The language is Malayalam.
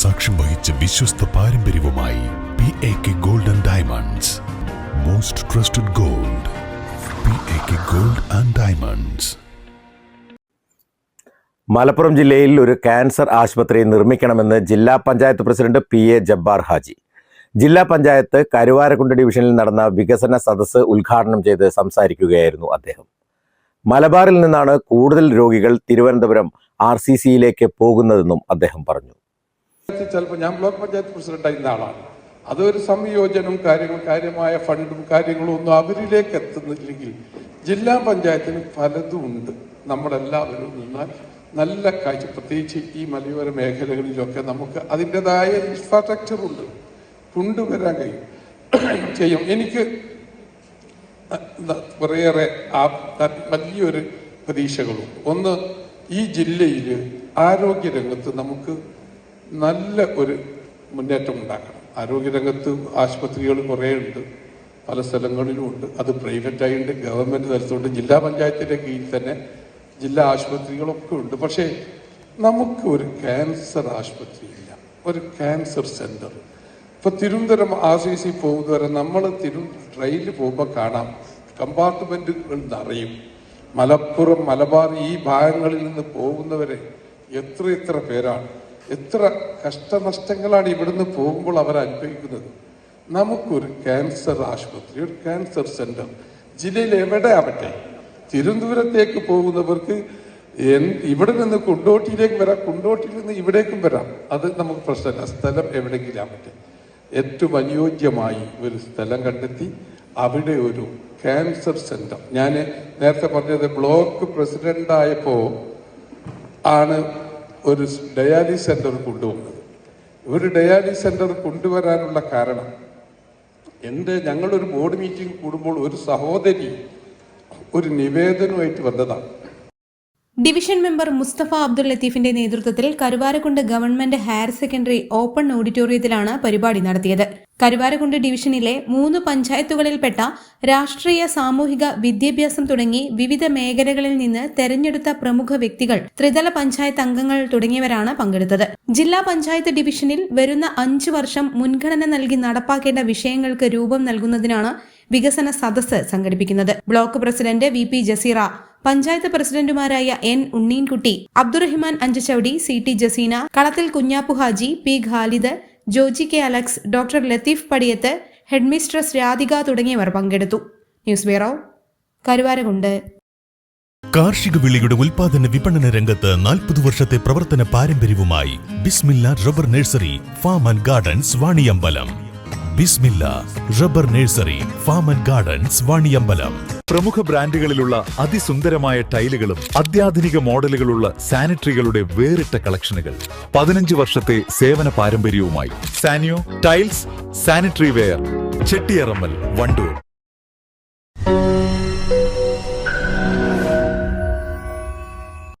സാക്ഷ്യം വഹിച്ച വിശ്വസ്ത പാരമ്പര്യവുമായി P A K gold and diamonds most trusted gold P A K gold and diamonds Malappuram ജില്ലയിൽ ഒരു ക്യാൻസർ ആശുപത്രി നിർമ്മിക്കണമെന്ന് ജില്ലാ panchayat president P A Jabbar Haji. ജില്ലാ പഞ്ചായത്ത് കരുവാരക്കുണ്ട് ഡിവിഷനിൽ നടന്ന വികസന സദസ്സ് ഉദ്ഘാടനം ചെയ്ത് സംസാരിക്കുകയായിരുന്നു അദ്ദേഹം. മലബാറിൽ നിന്നാണ് കൂടുതൽ രോഗികൾ തിരുവനന്തപുരം ആർ സി സിയിലേക്ക് പോകുന്നതെന്നും അദ്ദേഹം പറഞ്ഞു. ചിലപ്പോൾ ഞാൻ ബ്ലോക്ക് പഞ്ചായത്ത് പ്രസിഡന്റ് ആയിരുന്ന ആളാണ്. അതൊരു സംയോജനവും കാര്യങ്ങളും കാര്യമായ ഫണ്ടും കാര്യങ്ങളും ഒന്നും അവരിലേക്ക് എത്തുന്നില്ലെങ്കിൽ ജില്ലാ പഞ്ചായത്തിന് പലതും ഉണ്ട് നമ്മളെല്ലാവരും നിന്നാൽ നല്ല കാഴ്ച. പ്രത്യേകിച്ച് ഈ മലയോര മേഖലകളിലൊക്കെ നമുക്ക് അതിന്റെതായ ഇൻഫ്രാസ്ട്രക്ചർ ഉണ്ട്. കൊണ്ടുവരാൻ കഴിയും. ചെയ്യും. എനിക്ക് കുറേയേറെ ആ വലിയൊരു പ്രതീക്ഷകളുണ്ട്. ഒന്ന് ഈ ജില്ലയിൽ ആരോഗ്യരംഗത്ത് നമുക്ക് നല്ല ഒരു മുന്നേറ്റം ഉണ്ടാക്കണം. ആരോഗ്യരംഗത്ത് ആശുപത്രികൾ കുറേ ഉണ്ട്. പല സ്ഥലങ്ങളിലും ഉണ്ട്. അത് പ്രൈവറ്റ് ആയിട്ട് ഗവൺമെന്റ് തലത്തിലുണ്ട്. ജില്ലാ പഞ്ചായത്തിന്റെ കീഴിൽ തന്നെ ജില്ലാ ആശുപത്രികളൊക്കെ ഉണ്ട്. പക്ഷേ നമുക്ക് ഒരു ക്യാൻസർ ആശുപത്രി ഇല്ല. ഒരു ക്യാൻസർ സെന്റർ. ഇപ്പൊ തിരുവനന്തപുരം ആർ സി സി പോകുന്നവരെ നമ്മൾ തിരു ട്രെയിനിൽ പോകുമ്പോൾ കാണാം. കമ്പാർട്ട്മെന്റുകൾ നിറയും മലപ്പുറം മലബാർ ഈ ഭാഗങ്ങളിൽ നിന്ന് പോകുന്നവരെ എത്ര എത്ര പേരാണ്. എത്ര കഷ്ടനഷ്ടങ്ങളാണ് ഇവിടുന്ന് പോകുമ്പോൾ അവർ അനുഭവിക്കുന്നത്. നമുക്കൊരു ക്യാൻസർ ആശുപത്രി ഒരു ക്യാൻസർ സെന്റർ. ജില്ലയിൽ എവിടെ ആവട്ടെ? തിരുവനന്തപുരത്തേക്ക് പോകുന്നവർക്ക് ഇവിടെ നിന്ന് കുണ്ടോട്ടിയിലേക്ക് വരാം കുണ്ടോട്ടിയിൽ നിന്ന് ഇവിടേക്കും വരാം. അത് നമുക്ക് പ്രശ്നമില്ല. സ്ഥലം എവിടെയെങ്കിലും ആവട്ടെ. ഏറ്റവും അനുയോജ്യമായി ഒരു സ്ഥലം കണ്ടെത്തി അവിടെ ഒരു ക്യാൻസർ സെന്റർ. ഞാൻ നേരത്തെ പറഞ്ഞത് ബ്ലോക്ക് പ്രസിഡന്റ് ആയപ്പോ ആണ് ഒരു ഡയാലിസ് സെന്റർ കൊണ്ടുവന്നത് ഒരു ഡയാലിസ് സെന്റർ കൊണ്ടുവരാനുള്ള കാരണം എന്റെ ഞങ്ങളൊരു ബോർഡ് മീറ്റിംഗ് കൂടുമ്പോൾ ഒരു സഹോദരി ഒരു നിവേദനമായിട്ട് വന്നതാണ്. ഡിവിഷൻ മെമ്പർ മുസ്തഫ അബ്ദുൽ ലത്തീഫിന്റെ നേതൃത്വത്തിൽ Karuvarakundu government higher secondary open ഓഡിറ്റോറിയത്തിലാണ് പരിപാടി നടത്തിയത്. കരുവാരക്കുണ്ട് ഡിവിഷനിലെ മൂന്ന് പഞ്ചായത്തുകളിൽപ്പെട്ട രാഷ്ട്രീയ സാമൂഹിക വിദ്യാഭ്യാസം തുടങ്ങി വിവിധ മേഖലകളിൽ നിന്ന് തെരഞ്ഞെടുത്ത പ്രമുഖ വ്യക്തികൾ ത്രിതല പഞ്ചായത്ത് അംഗങ്ങൾ തുടങ്ങിയവരാണ് പങ്കെടുത്തത്. ജില്ലാ പഞ്ചായത്ത് ഡിവിഷനിൽ വരുന്ന അഞ്ചു വർഷം മുൻഗണന നൽകി നടപ്പാക്കേണ്ട വിഷയങ്ങൾക്ക് രൂപം നൽകുന്നതിനാണ് വികസന സദസ്സ് സംഘടിപ്പിക്കുന്നത്. Block president V P Jaseera panchayat പ്രസിഡന്റുമാരായ N Unneenkutty Abdurahiman Anchachavadi C T Jaseena Kalathil Kunhappu Haji P Khalid Joji K Alex doctor Latheef Padiyath headmistress Radhika തുടങ്ങിയവർ പങ്കെടുത്തു. News bureau Karuvarakundu. കാർഷിക വിളിയുടെ ഉൽപാദന വിപണന രംഗത്ത് നാൽപ്പത് വർഷത്തെ പ്രവർത്തന പാരമ്പര്യവുമായി Bismilla rubber nursery farm and gardens Vaniyambalam. Bismilla rubber nursery farm and gardens Vaniyambalam. പ്രമുഖ ബ്രാൻഡുകളിലുള്ള അതിസുന്ദരമായ ടൈലുകളും അത്യാധുനിക മോഡലുകളുള്ള സാനിറ്ററികളുടെ വേറിട്ട കളക്ഷനുകൾ. പതിനഞ്ച് വർഷത്തെ സേവന പാരമ്പര്യവുമായി. Sanyo tiles sanitary ware Chettiyarammal Wandoor.